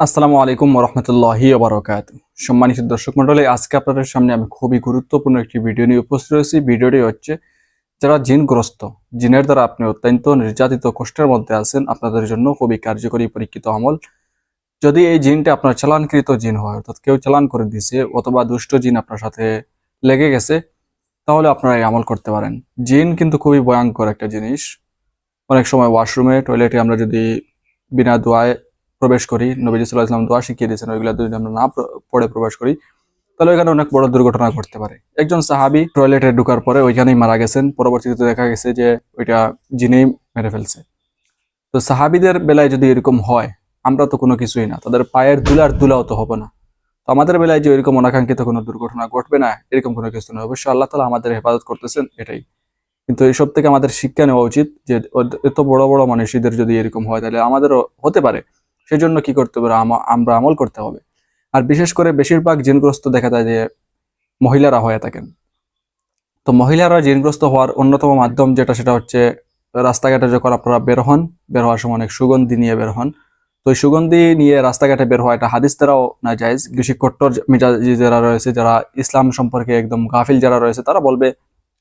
আসসালামু আলাইকুম রহমতুল্লাহি বারকাত সম্মানিত দর্শক মন্ডলী আজকে আপনাদের সামনে আমি খুবই গুরুত্বপূর্ণ একটি ভিডিও নিয়ে উপস্থিত রয়েছি। ভিডিওটি হচ্ছে, যারা জিনগ্রস্ত, জিনের দ্বারা আপনি অত্যন্ত নির্যাতিত কষ্টের মধ্যে আছেন, আপনাদের জন্য খুবই কার্যকরী পরীক্ষিত আমল। যদি এই জিনটা আপনার চালানকৃত জিন হয়, অর্থাৎ কেউ চালান করে দিছে অথবা দুষ্ট জিন আপনার সাথে লেগে গেছে, তাহলে আপনারা এই আমল করতে পারেন। জিন কিন্তু খুবই ভয়ঙ্কর একটা জিনিস। অনেক সময় ওয়াশরুমে, টয়লেটে আমরা যদি বিনা দোয়ায় প্রবেশ করি, নবীজি সাল্লাহ ইসলাম দোয়া শিখিয়ে দিয়েছেন, ওইগুলা যদি আমরা না পড়ে প্রবেশ করি, তাহলে ওইখানে অনেক বড় দুর্ঘটনা ঘটতে পারে। একজন সাহাবি টয়লেটে ঢুকার পরে ওইখানেই মারা গেছেন, পরবর্তীতে দেখা গেছে যে ওইটা জিনেই মেরে ফেলছে। তো সাহাবিদের বেলায় যদি এরকম হয়, আমরা তো কোনো কিছুই না, তাদের পায়ের দুলার দুলাও তো হবে না। তো আমাদের বেলায় যে এরকম অনাকাঙ্ক্ষিত কোনো দুর্ঘটনা ঘটবে না, এরকম কোনো কিছু নয় অবশ্যই আল্লাহ তালা আমাদের হেফাজত করতেছেন এটাই। কিন্তু এইসব থেকে আমাদের শিক্ষা নেওয়া উচিত যে এত বড় বড় মানুষদের যদি এরকম হয়, তাহলে আমাদেরও হতে পারে। সেজন্য কি করতে হবে? আমরা আমল করতে হবে। আর বিশেষ করে বেশিরভাগ জিনগ্রস্ত দেখা যায় যে মহিলারা হয়ে থাকেন। তো মহিলারা জিনগ্রস্ত হওয়ার অন্যতম মাধ্যম যেটা, সেটা হচ্ছে রাস্তাঘাটে যখন আপনারা বের হন, বের হওয়ার সময় অনেক সুগন্ধি নিয়ে বের হন। তো সুগন্ধি নিয়ে রাস্তাঘাটে বের হওয়া এটা হাদিস দ্বারাও না যায় বেশি কট্টর মেজাজি যারা রয়েছে, যারা ইসলাম সম্পর্কে একদম গাফিল যারা রয়েছে, তারা বলবে,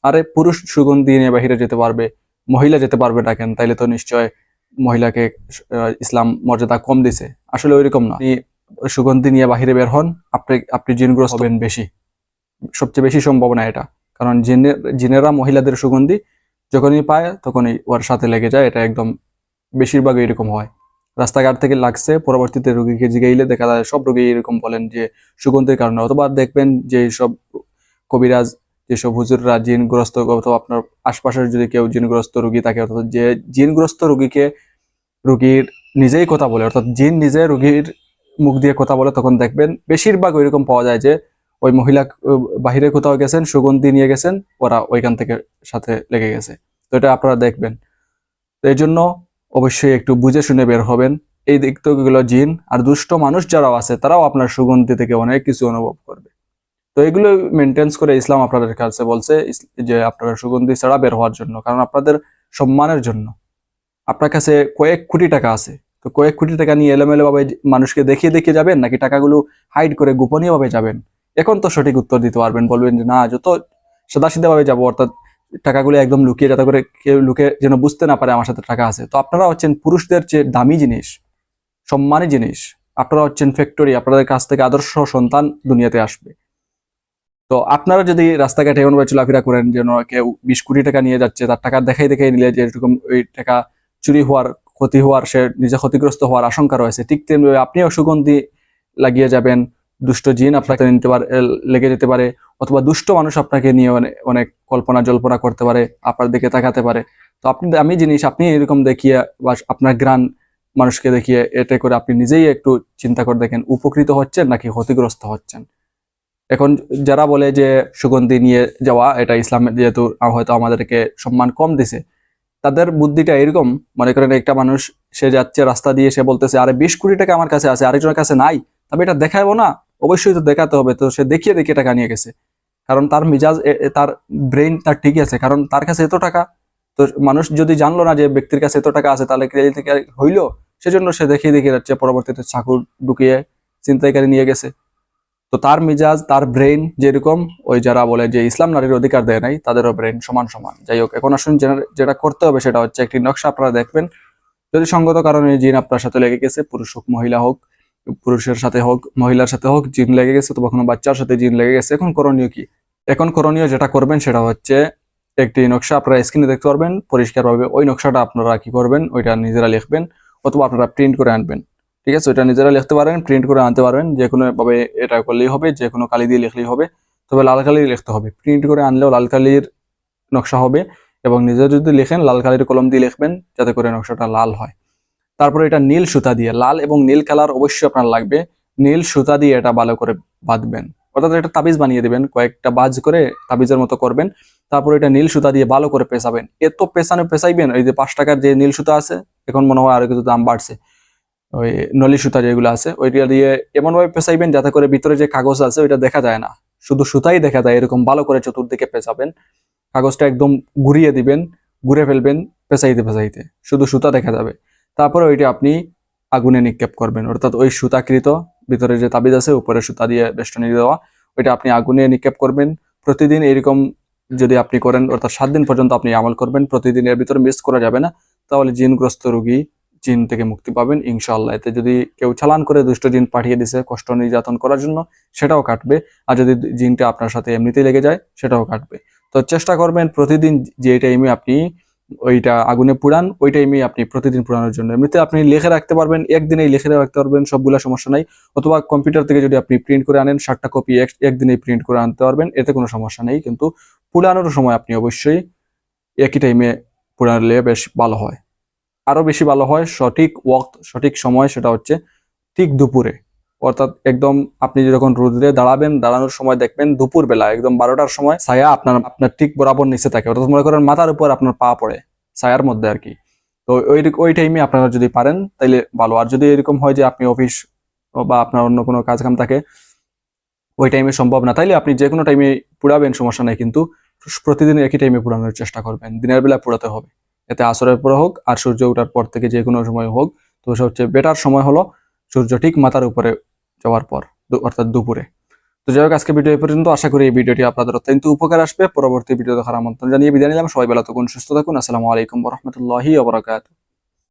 আরে, পুরুষ সুগন্ধি নিয়ে বাহিরে যেতে পারবে, মহিলা যেতে পারবে না কেন? তাইলে তো নিশ্চয় মহিলাকে ইসলাম মর্যাদা কম দিছে। আসলে ওইরকম না। সুগন্ধি নিয়ে বাহিরে বের হন, আপনি আপনি জিনগ্রস্ত হবেন বেশি। সবচেয়ে বেশি সম্ভাবনা এটা। কারণ জিনের জিনেরা মহিলাদের সুগন্ধি যখনই পায়, তখনই ওর সাথে লেগে যায়। এটা একদম বেশিরভাগ এরকম হয়। রাস্তাঘাট থেকে লাগছে, পরবর্তীতে রুগীকে জিগাইলে দেখা যায় সব রুগী এরকম বলেন যে সুগন্ধির কারণে। অথবা দেখবেন যে সব কবিরাজ যেসব হুজুররা জিনগ্রস্ত, অথবা আপনার আশপাশের যদি কেউ জিনগ্রস্ত রুগী থাকে, অর্থাৎ যে জিনগ্রস্ত রোগীকে রোগীর নিজেই কথা বলে, অর্থাৎ জিন নিজে রুগীর মুখ দিয়ে কথা বলে তখন দেখবেন বেশিরভাগ ওইরকম পাওয়া যায় যে ওই মহিলা বাহিরে কোথাও গেছেন, সুগন্ধি নিয়ে গেছেন, ওরা ওইখান থেকে সাথে লেগে গেছে। তো এটা আপনারা দেখবেন। তো এই জন্য অবশ্যই একটু বুঝে শুনে বের হবেন। এই দিক থেকে এগুলো জিন, আর দুষ্ট মানুষ যারাও আছে, তারাও আপনার সুগন্ধি থেকে অনেক কিছু অনুভব করবে। তো এগুলো মেনটেন্স করে ইসলাম আপনাদের কাছে বলছে যে আপনারা সুগন্ধি ছাড়া বের হওয়ার জন্য, কারণ আপনাদের সম্মানের জন্য। আপনার কাছে কয়েক কোটি টাকা আছে। তো কয়েক কোটি টাকা নিয়ে এলোমেলো ভাবে মানুষকে দেখিয়ে দেখিয়ে যাবেন, নাকি টাকাগুলো হাইড করে গোপনীয় ভাবে যাবেন? এখন তো সঠিক উত্তর দিতে পারবেন, বলবেন যে, না, যত সাদাসিধা ভাবে যাব, অর্থাৎ টাকাগুলো একদম লুকিয়ে, যাতে করে কেউ লুকে যেন বুঝতে না পারে আমার সাথে টাকা আছে। তো আপনারা হচ্ছেন পুরুষদের চেয়ে দামি জিনিস, সম্মানী জিনিস। আপনারা হচ্ছেন ফ্যাক্টরি আপনাদের কাছ থেকে আদর্শ সন্তান দুনিয়াতে আসবে। তো আপনারা যদি রাস্তাঘাটে এমনভাবে চলাফেরা করেন, যেন কেউ বিশ কোটি টাকা নিয়ে যাচ্ছে, তার টাকা দেখাই দেখাই নিলে যে এরকম ওই টাকা চুরি হওয়ার ক্ষতি হওয়ার, সে নিজে ক্ষতিগ্রস্ত হওয়ার আশঙ্কা রয়েছে। ঠিক তেমনি আপনিও সুগন্ধি লাগিয়ে যাবেন, দুষ্ট জিন আপনাকে নিতে পারে লেগে যেতে পারে, অথবা দুষ্ট মানুষ আপনাকে নিয়ে অনে- অনেক কল্পনা জল্পনা করতে পারে, আপনার দিকে তাকাতে পারে। তো আপনি, আমি জিনিস, আপনি এরকম দেখিয়ে বা আপনার গ্রান মানুষকে দেখিয়ে, এতে করে আপনি নিজেই একটু চিন্তা করে দেখেন, উপকৃত হচ্ছেন নাকি ক্ষতিগ্রস্ত হচ্ছেন? এখন যারা বলে যে সুগন্ধি নিয়ে যাওয়া, এটা ইসলামের যেহেতু, হয়তো আমাদেরকে সম্মান কম দিছে তাদের বুদ্ধিটা এরকম, মনে করেন একটা মানুষ, সে যাচ্ছে, রাস্তা দিয়ে সে বলতেছে, আরে, বিশ কোটি টাকা আমার কাছে আছে, আরেকজনের কাছে নাই, তবে এটা দেখাবো না, অবশ্যই তো দেখাতে হবে। তো সে দেখিয়ে দেখিয়ে টাকা নিয়ে গেছে। কারণ তার মিজাজ তার ব্রেন তার ঠিকই আছে, কারণ তার কাছে এত টাকা, তো মানুষ যদি জানলো না যে ব্যক্তির কাছে এত টাকা আছে, তাহলে ক্রেডিট থেকে হইল, সেজন্য সে দেখিয়ে দেখিয়ে যাচ্ছে, পরবর্তীতে চাকুর ঢুকিয়ে চিন্তাইকারী নিয়ে গেছে। তো তার মিজাজ, তার ব্রেন যেরকম, ওই যারা বলে যে ইসলাম নারীর অধিকার দেয় নাই, তাদেরও ব্রেন সমান সমান। যাই হোক, এখন আসুন যেটা- করতে হবে সেটা হচ্ছে একটি নকশা। আপনারা দেখবেন, যদি সঙ্গত কারণে জিন আপনার সাথে লেগে গেছে, পুরুষ হোক, মহিলা হোক, পুরুষের সাথে হোক, মহিলার সাথে হোক, জিন লেগে গেছে অথবা কোনো বাচ্চার সাথে জিন লেগে গেছে, এখন করণীয় কি? এখন করণীয় যেটা করবেন সেটা হচ্ছে একটি নকশা আপনারা স্ক্রিনে দেখতে পারবেন, পরিষ্কারভাবে ওই নকশাটা আপনারা কি করবেন, ওইটা নিজেরা লিখবেন অথবা আপনারা প্রিন্ট করে আনবেন। ঠিক আছে? ওইটা নিজেরা লিখতে পারেন প্রিন্ট করে আনতে পারবেন যে কোনো ভাবে এটা করলেই হবে যে কোনো কালি দিয়ে লিখলেই হবে, তবে লাল কালি লিখতে হবে। প্রিন্ট করে আনলেও লাল কালির নকশা হবে এবং নিজে যদি লেখেন, লাল কালির কলম দিয়ে লিখবেন, যাতে করে নকশাটা লাল হয়। তারপরে এটা নীল সুতা দিয়ে, লাল এবং নীল কালার অবশ্যই আপনার লাগবে। নীল সুতা দিয়ে এটা ভালো করে বাঁধবেন। অর্থাৎ এটা তাবিজ বানিয়ে দিবেন, কয়েকটা বাজ করে তাবিজের মতো করবেন। তারপর এটা নীল সুতা দিয়ে ভালো করে পেঁচাবেন। এত পেঁচানো, পেঁচাইবেন, এই যে পাঁচ টাকার যে নীল সুতা আছে, এখন মনে হয় আরও কিছু দাম বাড়ছে। ওই নলি সুতা যেগুলো আছে ওইটা দিয়ে এমনভাবে পেঁচাইবেন যাতে করে ভিতরে যে কাগজ আছে ওইটা দেখা যায় না। শুধু সুতাই দেখা যায়, এরকম ভালো করে চতুর্দিকে পেঁচাবেন। কাগজটা একদম ঘুরিয়ে দিবেন, ঘুরে ফেলবেন পেঁচাইতে পেঁচাইতে। শুধু সুতা দেখা যাবে। তারপরে ওইটা আপনি আগুনে নিক্ষেপ করবেন। অর্থাৎ ওই সুতাকৃত ভিতরে যে তাবিজ আছে, উপরে সুতা দিয়ে বেষ্টনী দেওয়া, ওইটা আপনি আগুনে নিক্ষেপ করবেন। প্রতিদিন এরকম যদি আপনি করেন, অর্থাৎ সাত দিন পর্যন্ত আপনি আমল করবেন, প্রতিদিন এর ভিতরে মিস করা যাবে না। তাহলে জিনগ্রস্ত রোগী জিন থেকে মুক্তি পাবেন, ইনশাআল্লাহ। এতে যদি কেউ চালান করে দুষ্ট জিন পাঠিয়ে দিছে কষ্ট নির্যাতন করার জন্য, সেটাও কাটবে। আর যদি জিনটা আপনার সাথে এমনিতেই লেগে যায়, সেটাও কাটবে। তো চেষ্টা করবেন প্রতিদিন যে টাইমে আপনি ওইটা আগুনে পুরান ওই টাইমে আপনি প্রতিদিন পুরানোর জন্য। এমনিতে আপনি লিখে রাখতে পারবেন, একদিনেই লিখে রাখতে পারবেন, সবগুলা সমস্যা নাই। অথবা কম্পিউটার থেকে যদি আপনি প্রিন্ট করে আনেন, ষাটটা কপি একদিনেই প্রিন্ট করে আনতে পারবেন, এতে কোনো সমস্যা নেই। কিন্তু পুরানোর সময় আপনি অবশ্যই একই টাইমে পুরানলে বেশ ভালো হয়। আরও বেশি ভালো হয় সঠিক ওয়াক্ত, সঠিক সময় সেটা হচ্ছে ঠিক দুপুরে। অর্থাৎ একদম আপনি যখন রোদে দাঁড়াবেন, দাঁড়ানোর সময় দেখবেন দুপুর বেলা একদম বারোটার সময় ছায়া আপনার আপনার ঠিক বরাবর নিচে থাকে। অর্থাৎ মনে করেন মাথার উপর আপনার পা পড়ে ছায়ার মধ্যে আর কি। তো ওই ওই টাইমে আপনারা যদি পারেন, তাইলে ভালো। আর যদি এরকম হয় যে আপনি অফিস বা আপনার অন্য কোনো কাজ কাম থাকে, ওই টাইমে সম্ভব না। তাইলে আপনি যে কোনো টাইমে পুরাবেন সমস্যা নাই। কিন্তু প্রতিদিন একই টাইমে পুরানোর চেষ্টা করবেন। দিনের বেলা পুরাতে হবে। এতে আসরের পরে হোক আর সূর্য ওঠার পর থেকে যে কোনো সময় হোক, তো সবচেয়ে বেটার সময় হলো সূর্য ঠিক মাথার উপরে যাওয়ার পর অর্থাৎ দুপুরে। তো যাই হোক আজকে ভিডিও এই পর্যন্ত। আশা করি এই ভিডিওটি আপনাদের অত্যন্ত উপকার আসবে। পরবর্তী ভিডিও দেখার আমন্ত্রণ জানিয়ে বিদায় নিলাম। সবাই বেলা তখন সুস্থ থাকুন। আসসালামু আলাইকুম রহমতুল্লাহি